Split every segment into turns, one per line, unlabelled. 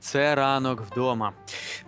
Це ранок вдома.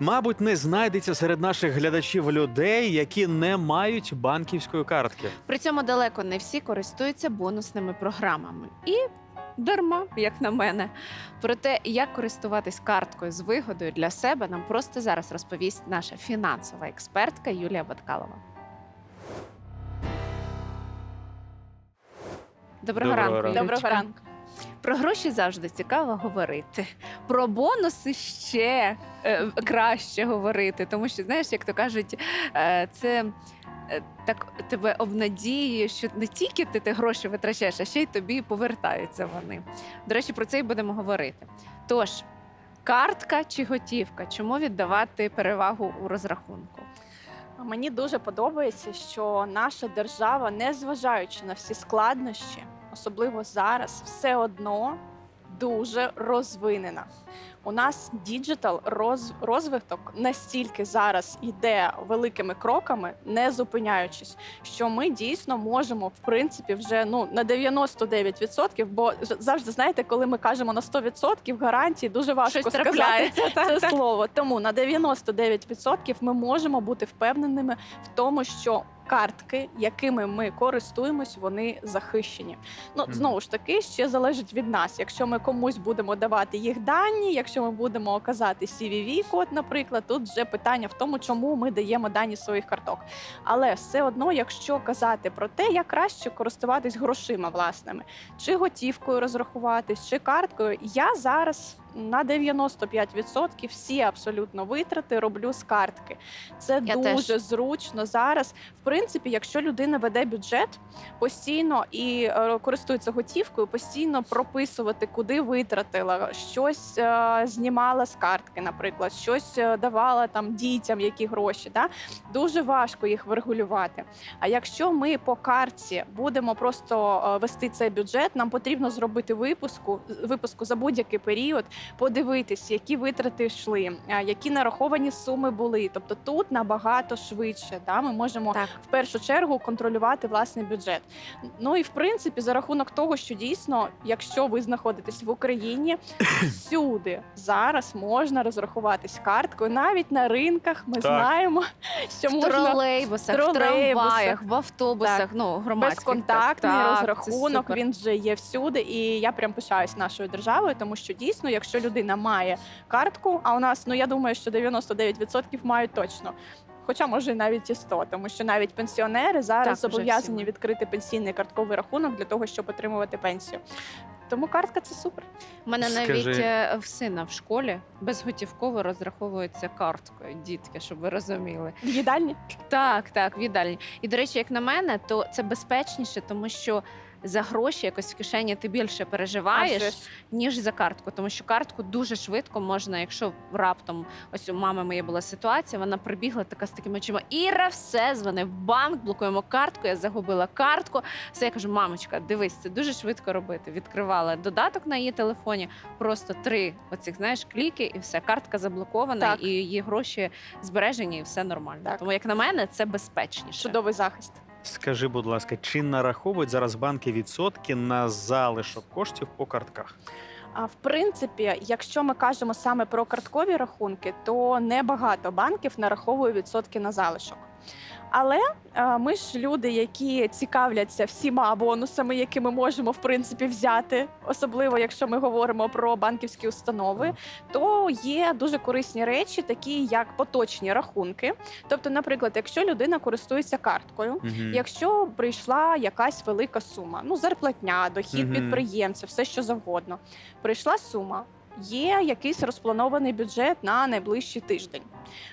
Мабуть, не знайдеться серед наших глядачів людей, які не мають банківської картки.
При цьому далеко не всі користуються бонусними програмами. І дарма, як на мене. Про те, як користуватись карткою з вигодою для себе, нам просто зараз розповість наша фінансова експертка Юлія Баткалова. Доброго,
Доброго
ранку.
ранку.
Доброго ранку.
Про гроші завжди цікаво говорити. Про бонуси ще е, краще говорити, тому що знаєш, як то кажуть, е, це. е, Так тебе обнадіює, що не тільки ти ті гроші витрачаєш, а ще й тобі повертаються вони. До речі, про це і будемо говорити. Тож, картка чи готівка? Чому віддавати перевагу у розрахунку?
Мені дуже подобається, що наша держава, незважаючи на всі складнощі, особливо зараз, все одно дуже розвинена. У нас діджитал роз, розвиток настільки зараз йде великими кроками, не зупиняючись, що ми дійсно можемо, в принципі, вже ну на 99%, бо завжди знаєте, коли ми кажемо на 100% гарантії, дуже важко
Щось
сказати це слово. Тому на 99% ми можемо бути впевненими в тому, що картки, якими ми користуємось, вони захищені. Ну знову ж таки, ще залежить від нас. Якщо ми комусь будемо давати їх дані, якщо ми будемо казати cvv код наприклад, тут вже питання в тому, чому ми даємо дані своїх карток. Але все одно, якщо казати про те, як краще користуватись грошима власними, чи готівкою розрахуватись, чи карткою, я зараз на 95% всі абсолютно витрати роблю з картки. Це
Я
дуже
теж.
зручно зараз. В принципі, якщо людина веде бюджет постійно і е, користується готівкою, постійно прописувати, куди витратила, щось е, знімала з картки, наприклад, щось е, давала там дітям, які гроші. Да? Дуже важко їх врегулювати. А якщо ми по картці будемо просто е, вести цей бюджет, нам потрібно зробити випуску, випуску за будь-який період, подивитись, які витрати йшли, е, які нараховані суми були. Тобто тут набагато швидше. Да? Ми можемо
Так.
в першу чергу контролювати власний бюджет. Ну і в принципі, за рахунок того, що дійсно, якщо ви знаходитесь в Україні, всюди зараз можна розрахуватись карткою. Навіть на ринках ми
Так.
знаємо, що
В
можна
тролейбусах, в трамваях, в автобусах,
Так.
ну, громадських.
безконтактний
Так, так,
розрахунок. Він вже є всюди, і я прям пишаюсь нашою державою, тому що дійсно, якщо людина має картку, а у нас ну я думаю, що 99% мають точно. Хоча може навіть і 100, тому що навіть пенсіонери зараз
Так,
зобов'язані відкрити пенсійний картковий рахунок для того, щоб отримувати пенсію. Тому картка це супер.
У мене
Скажи-
навіть е, в сина в школі безготівково розраховується карткою, дітки, щоб ви розуміли.
В їдальні
Так, так, віддальні. І до речі, як на мене, то це безпечніше, тому що за гроші якось в кишені ти більше переживаєш,
ж.
ніж за картку. Тому що картку дуже швидко можна, якщо раптом ось у мами моєї була ситуація, вона прибігла така з такими очима. Іра, все, дзвони в банк, блокуємо картку. Я загубила картку. Все я кажу, мамочка, дивись, це дуже швидко робити. Відкривала додаток на її телефоні, просто три оцих знаєш кліки, і все, картка заблокована,
Так.
і її гроші збережені, і все нормально.
Так.
Тому, як на мене, це безпечніше.
чудовий захист.
Скажи, будь ласка, чи нараховують зараз банки відсотки на залишок коштів по картках?
А в принципі, якщо ми кажемо саме про карткові рахунки, то небагато банків нараховує відсотки на залишок. Але е, ми ж люди, які цікавляться всіма бонусами, які ми можемо в принципі взяти, особливо якщо ми говоримо про банківські установи, то є дуже корисні речі, такі як поточні рахунки. Тобто, наприклад, якщо людина користується карткою,
Мгм.
Якщо прийшла якась велика сума, ну зарплатня, дохід
Мгм.
підприємця, все що завгодно, прийшла сума. Є якийсь розпланований бюджет на найближчий тиждень.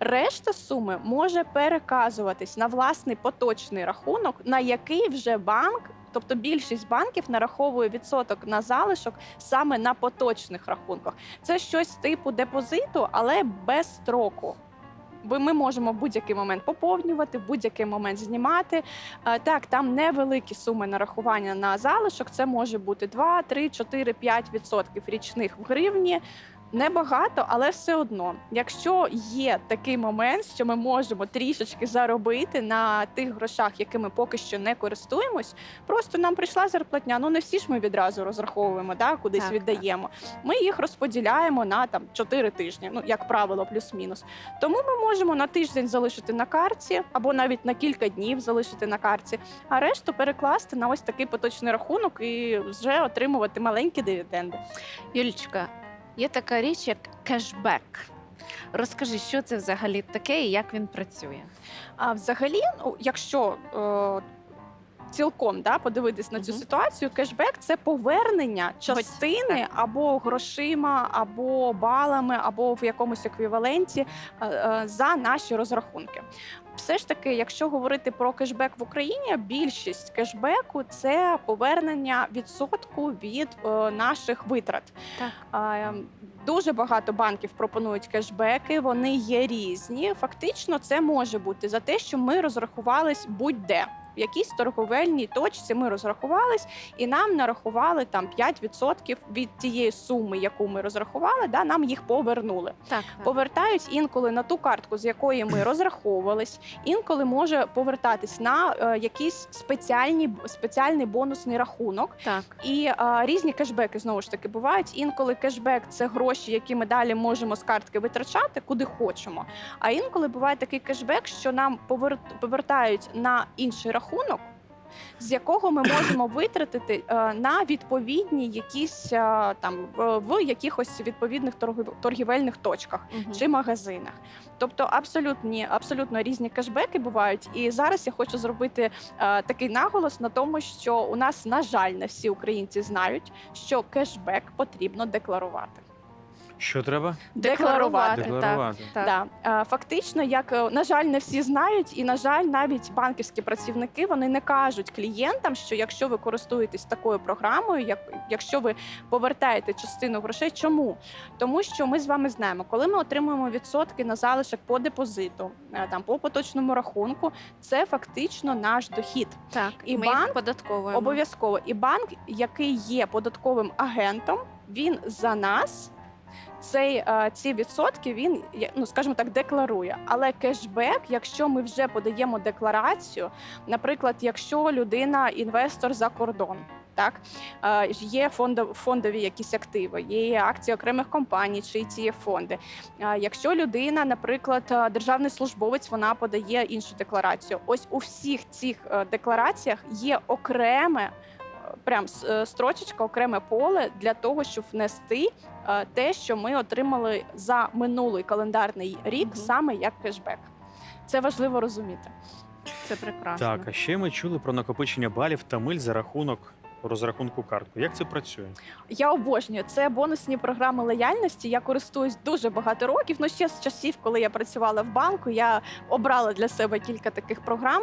Решта суми може переказуватись на власний поточний рахунок, на який вже банк, тобто більшість банків нараховує відсоток на залишок саме на поточних рахунках. Це щось типу депозиту, але без строку. Бо ми можемо в будь-який момент поповнювати, в будь-який момент знімати. Е, Так, там невеликі суми нарахування на залишок. Це може бути 2, 3, 4, 5 відсотків річних в гривні. Небагато, але все одно, якщо є такий момент, що ми можемо трішечки заробити на тих грошах, якими поки що не користуємось, просто нам прийшла зарплатня. Ну не всі ж ми відразу розраховуємо, да, кудись
Так,
віддаємо. Ми їх розподіляємо на там 4 тижні, ну як правило, плюс-мінус. Тому ми можемо на тиждень залишити на карті, або навіть на кілька днів залишити на карті, а решту перекласти на ось такий поточний рахунок і вже отримувати маленькі дивіденди.
Юлічка, є така річ, як кешбек. Розкажи, що це взагалі таке і як він працює.
А взагалі, ну, якщо е, цілком да, подивитись на цю ситуацію, кешбек це повернення частини або грошима, або балами, або в якомусь еквіваленті е, е, за наші розрахунки. Все ж таки, якщо говорити про кешбек в Україні, більшість кешбеку це повернення відсотку від е, наших витрат.
Так.
Ем, Дуже багато банків пропонують кешбеки, вони є різні. Фактично, це може бути за те, що ми розрахувались будь-де. В якійсь торговельній точці ми розрахувались, і нам нарахували там 5% від тієї суми, яку ми розрахували, да, нам їх повернули.
Так,
Повертають інколи на ту картку, з якої ми розраховувались, інколи може повертатись на е, якийсь спеціальні, спеціальний бонусний рахунок.
так.
І а, різні кешбеки знову ж таки бувають. Інколи кешбек це гроші, які ми далі можемо з картки витрачати, куди хочемо. А інколи буває такий кешбек, що нам повертають на інший рахунок. З якого ми можемо витратити е, на відповідні якісь е, там в, якихось відповідних торгів- торгівельних точках
Мгм.
чи магазинах. Тобто абсолютні, абсолютно різні кешбеки бувають. І зараз я хочу зробити е, такий наголос на тому, що у нас, на жаль, не всі українці знають, що кешбек потрібно декларувати.
Що треба?
Декларувати.
Декларувати.
Так.
Да. Е, Фактично, як е, на жаль, не всі знають, і на жаль, навіть банківські працівники вони не кажуть клієнтам, що якщо ви користуєтесь такою програмою, як якщо ви повертаєте частину грошей, чому? Тому що ми з вами знаємо, коли ми отримуємо відсотки на залишок по депозиту, е, там по поточному рахунку, це фактично наш дохід.
Так,
І
ми
банк
їх податковуємо.
Обов'язково. І банк, який є податковим агентом, він за нас. Цей е, ці відсотки він ну скажімо так декларує. Але кешбек, якщо ми вже подаємо декларацію, наприклад, якщо людина інвестор за кордон. Так, Е, є фондові якісь активи, є акції окремих компаній чи ці фонди. Е, Якщо людина, наприклад, державний службовець, вона подає іншу декларацію. Ось у всіх цих деклараціях є окреме прям е, строчечка, окреме поле для того, щоб внести е, те, що ми отримали за минулий календарний рік,
угу.
саме як кешбек. Це важливо розуміти.
Це прекрасно.
Так, а ще ми чули про накопичення балів та миль за рахунок розрахунку картку. Як це працює?
Я обожнюю це бонусні програми лояльності. Я користуюсь дуже багато років. Ну ще з часів, коли я працювала в банку, я обрала для себе кілька таких програм.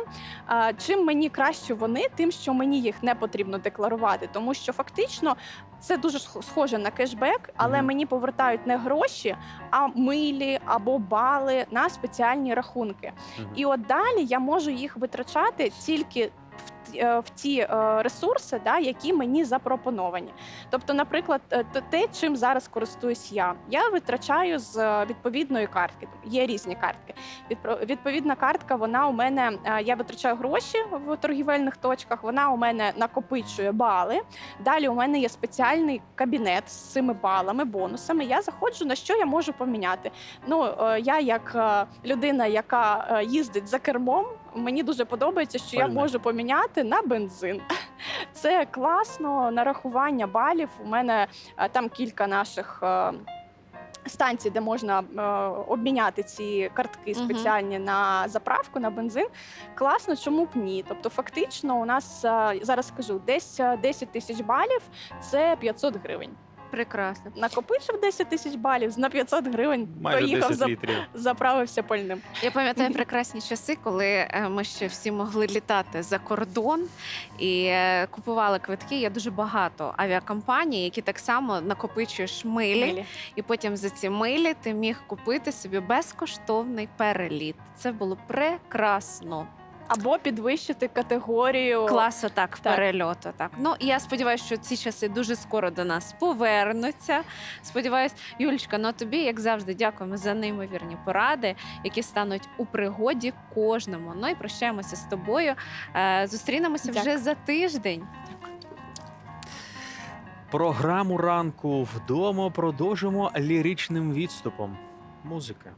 Чим мені краще вони, тим, що мені їх не потрібно декларувати, тому що фактично. Це дуже схоже на кешбек, але
Мгм.
мені повертають не гроші, а милі або бали на спеціальні рахунки.
Мгм.
І от далі я можу їх витрачати тільки в, ті- е, в ті е, ресурси, да, які мені запропоновані. Тобто, наприклад, е, те, чим зараз користуюсь я, я витрачаю з відповідної картки. Є різні картки. Відповідна картка, вона у мене я витрачаю гроші в торгівельних точках. Вона у мене накопичує бали. Далі у мене є спеціальний кабінет з цими балами, бонусами. Я заходжу на що я можу поміняти. Ну я як людина, яка їздить за кермом, мені дуже подобається, що я можу поміняти на бензин. Це класно нарахування балів. У мене е, там кілька наших. Станції, Станцій, де можна е, обміняти ці картки спеціальні на заправку на бензин, класно, чому б ні? Тобто, фактично, у нас е, зараз скажу десь е, 10 тисяч балів це 500 гривень.
Прекрасно.
Накопичив 10 тисяч балів на 500 гривень,
Майже
поїхав
10
за
літрів.
заправився пальним.
Я пам'ятаю прекрасні часи, коли е, ми ще всі могли літати за кордон і е, купували квитки. Є дуже багато авіакомпаній, які так само накопичуєш милі,
Милі.
і потім за ці милі ти міг купити собі безкоштовний переліт. Це було прекрасно.
Або підвищити категорію.
Класу так,
Так.
перельоту. Так. Ну і я сподіваюся, що ці часи дуже скоро до нас повернуться. Сподіваюсь, Юлічка, ну тобі, як завжди, дякуємо за неймовірні поради, які стануть у пригоді кожному. Ну і прощаємося з тобою. Е, Зустрінемося вже за тиждень.
Програму ранку вдома продовжимо ліричним відступом. Музика.